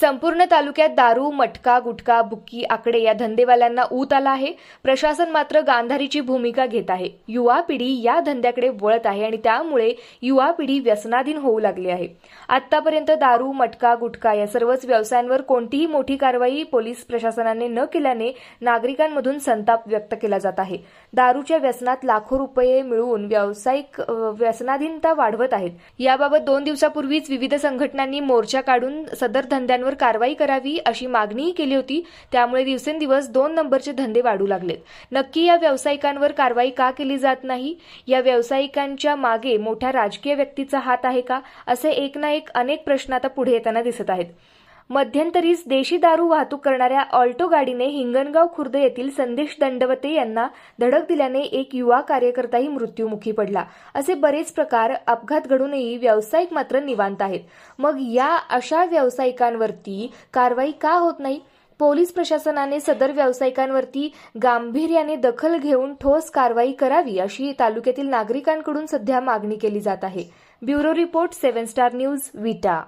संपूर्ण तालुक्यात दारू मटका गुटखा बुक्की आकडे या धंदेवाल्यांना ऊत आला आहे. प्रशासन मात्र गांधारीची भूमिका घेत आहे. युवा पिढी या धंद्याकडे वळत आहे आणि त्यामुळे युवा पिढी व्यसनाधीन होऊ लागली आहे. आतापर्यंत दारू मटका गुटखा या सर्वच व्यवसायांवर कोणतीही मोठी कारवाई पोलीस प्रशासनाने न केल्याने नागरिकांमधून संताप व्यक्त केला जात आहे. दारूच्या व्यसनात लाखो रुपये मिळवून व्यावसायिक व्यसनाधीनता वाढवत आहेत. याबाबत दोन दिवसापूर्वीच विविध संघटनांनी मोर्चा काढून सदर धंद्यांवर कारवाई करावी अशी मागणीही केली होती. त्यामुळे दिवसेंदिवस दोन नंबरचे धंदे वाढू लागलेत. नक्की या व्यावसायिकांवर कारवाई का केली जात नाही? या व्यावसायिकांच्या मागे मोठ्या राजकीय व्यक्तीचा हात आहे का? असे एक ना एक अनेक प्रश्न आता पुढे येताना दिसत आहेत. मध्यंतरीच देशी दारू वाहतूक करणाऱ्या ऑल्टो गाडीने हिंगणगाव खुर्द येथील संदेश दंडवते यांना धडक दिल्याने एक युवा कार्यकर्ताही मृत्यूमुखी पडला. असे बरेच प्रकार अपघात घडूनही व्यावसायिक मात्र निवांत आहेत. मग या अशा व्यावसायिकांवरती कारवाई का होत नाही? पोलीस प्रशासनाने सदर व्यावसायिकांवरती गांभीर्याने दखल घेऊन ठोस कारवाई करावी अशी तालुक्यातील नागरिकांकडून सध्या मागणी केली जात आहे. Bureau report seven star news Vita.